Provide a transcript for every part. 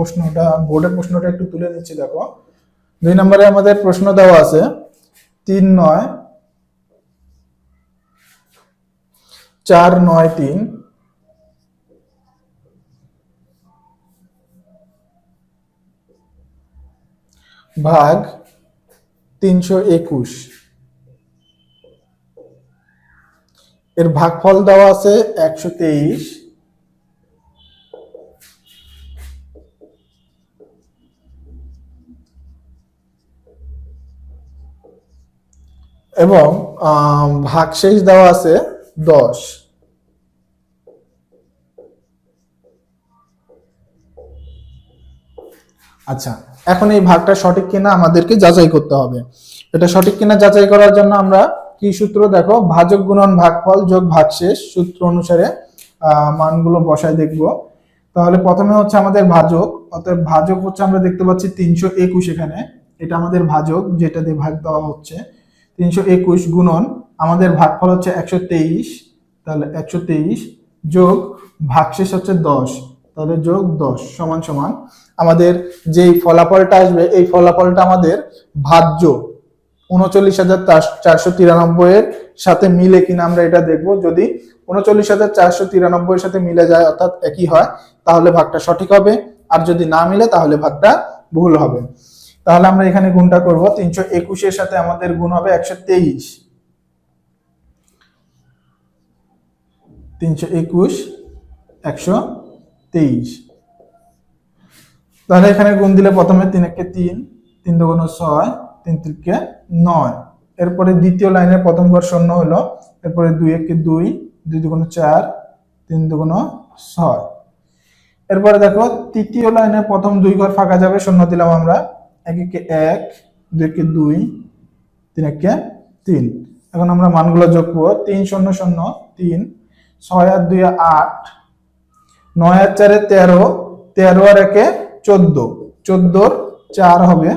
প্রশ্নটা, বোর্ডের প্রশ্নটা একটু তুলে নিচ্ছি, দেখো। দুই নম্বরে আমাদের প্রশ্ন দেওয়া আছে, তিন নয়, চার নয় তিন। ভাগ তিনশো একুশ। এর ভাগফল দেওয়া আছে একশো তেইশ। এবং ভাগশেষ দেওয়া আছে দশ। আচ্ছা এখন এই ভাগটা সঠিক কিনা আমাদেরকে যাচাই করতে হবে। এটা সঠিক কিনা যাচাই করার জন্য আমরা কি সূত্র? দেখো, ভাজক গুণন ভাগফল যোগ ভাগশেষ সূত্র অনুসারে মানগুলো বসায় দেখব। তাহলে প্রথমে হচ্ছে আমাদের ভাজক, অতএব ভাজক হচ্ছে আমরা দেখতে পাচ্ছি তিনশো একুশ এখানে। এটা আমাদের ভাজক, যেটা দিয়ে ভাগ দেওয়া হচ্ছে। তিনশো একুশ গুণন আমাদের ভাগফল হচ্ছে একশো তেইশ, তাহলে একশো তেইশ যোগ ভাগশেষ হচ্ছে দশ, তাহলে যোগ দশ সমান সমান। আমাদের যেই ফলাফলটা আসবে, এই ফলাফলটা আমাদের ভাজ্য। উনচল্লিশ হাজার চারশো তিরানব্বই এর সাথে মিলে কিনা আমরা এটা দেখব। যদি উনচল্লিশ হাজার চারশো তিরানব্বই এর সাথে মিলে যায়, অর্থাৎ একই হয়, তাহলে ভাগটা সঠিক হবে। আর যদি না মিলে, তাহলে ভাগটা ভুল হবে। তাহলে আমরা এখানে গুণটা করব। তিনশো একুশের সাথে আমাদের গুণ হবে একশো তেইশ। তিনশো একুশ, একশো তেইশ। তাহলে এখানে গুণ দিলে প্রথমে তিন একে তিন তিন দুগুণ ছয়, তিন তিনকে নয়। এরপরে দ্বিতীয় লাইনের প্রথম ঘর শূন্য হলো, এরপরে দুই একে দুই দুই দুগুণ চার, তিন দুগুণ ছয়। এরপরে দেখো, তৃতীয় লাইনে প্রথম দুই ঘর ফাঁকা যাবে, শূন্য দিলাম আমরা। এক একে এক দুই তিন একে তিন। এখন আমরা মানগুলো যোগ করব। তিন শূন্য শূন্য, তিন। ছয় আর দুই আট। নয় আর চারে তেরো। তেরো আর একে চোদ্দ। চোদ্দোর চার হবে।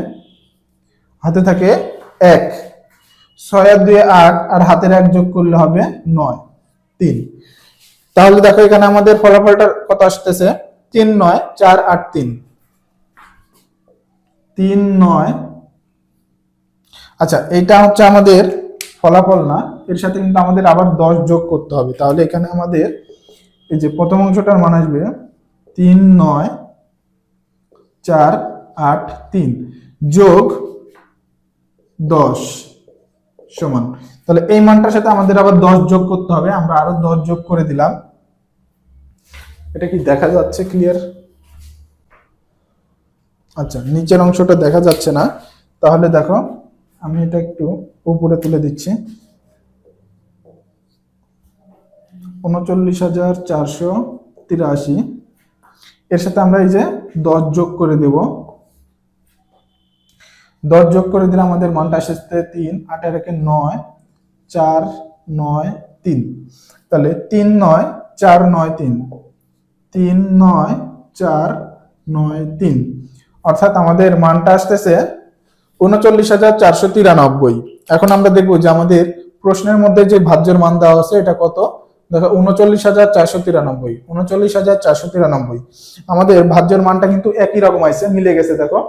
হাতে থাকে এক। ছয় আর দুই আট আর হাতের এক যোগ করলে হবে নয়। তিন। তাহলে দেখো এখানে আমাদের ফলাফলটা কত আসতেছে। তিন নয়, চার, আট, তিন। তিন নয়। আচ্ছা এটা হচ্ছে আমাদের ফলাফল না, এর সাথে কিন্তু আমাদের আবার দশ যোগ করতে হবে। তাহলে এখানে আমাদের এই যে প্রথম অংশটার মান আসবে তিন নয় চার আট তিন যোগ দশ সমান। তাহলে এই মানটার সাথে আমাদের আবার দশ যোগ করতে হবে, আমরা আরও দশ যোগ করে দিলাম। এটা কি দেখা যাচ্ছে ক্লিয়ার আচ্ছা নিচের অংশটা দেখা যাচ্ছে না। তাহলে দেখো, আমি এটা একটু উপরে তুলে দিচ্ছি। উনচল্লিশ হাজার চারশো তিরাশি। এর সাথে আমরা এই যে দশ যোগ করে দেব। দশ যোগ করে দিলে আমাদের মানটা আসতে তিন আটের একে নয়, চার, নয়, তিন। তাহলে তিন, নয়, চার, নয়, তিন। তিন, নয়, চার, নয়, তিন। অর্থাৎ আমাদের মানটা আসতেছে উনচল্লিশ হাজার চারশো তিরানব্বই। এখন আমরা দেখব যে আমাদের প্রশ্নের মধ্যে যে ভাজ্যের মান দেওয়া আছে, এটা কত? দেখো, উনচল্লিশ হাজার চারশো তিরানব্বই। উনচল্লিশ হাজার চারশো তিরানব্বই। আমাদের ভাজ্যের মানটা কিন্তু একই রকম আছে, মিলে গেছে, দেখো।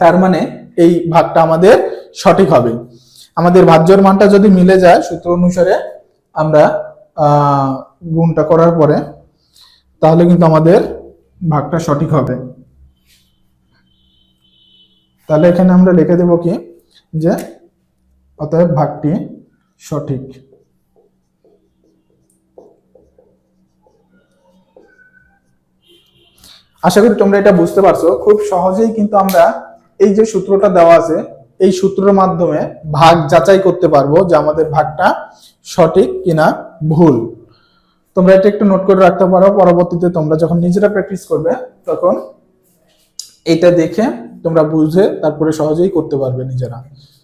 তার মানে এই ভাগটা আমাদের সঠিক হবে। আমাদের ভাজ্যর মানটা যদি মিলে যায়, সূত্র অনুসারে আমরা গুণটা করার পরে, তাহলে কিন্তু আমাদের ভাগটা সঠিক হবে। তাহলে এখানে আমরা লিখে দেব কি? যে অতএব ভাগটি সঠিক। আশা করি তোমরা এটা বুঝতে পারছ। খুব সহজেই কিন্তু আমরা এই যে সূত্রটা দেওয়া আছে, এই সূত্রের মাধ্যমে ভাগ যাচাই করতে পারব যে আমাদের ভাগটা সঠিক কিনা ভুল। তোমরা এটা একটু নোট করে রাখতে পারো। পরবর্তীতে তোমরা যখন নিজেরা প্র্যাকটিস করবে, তখন এটা দেখে তোমরা বুঝে তারপরে সহজেই করতে পারবে নিজেরা।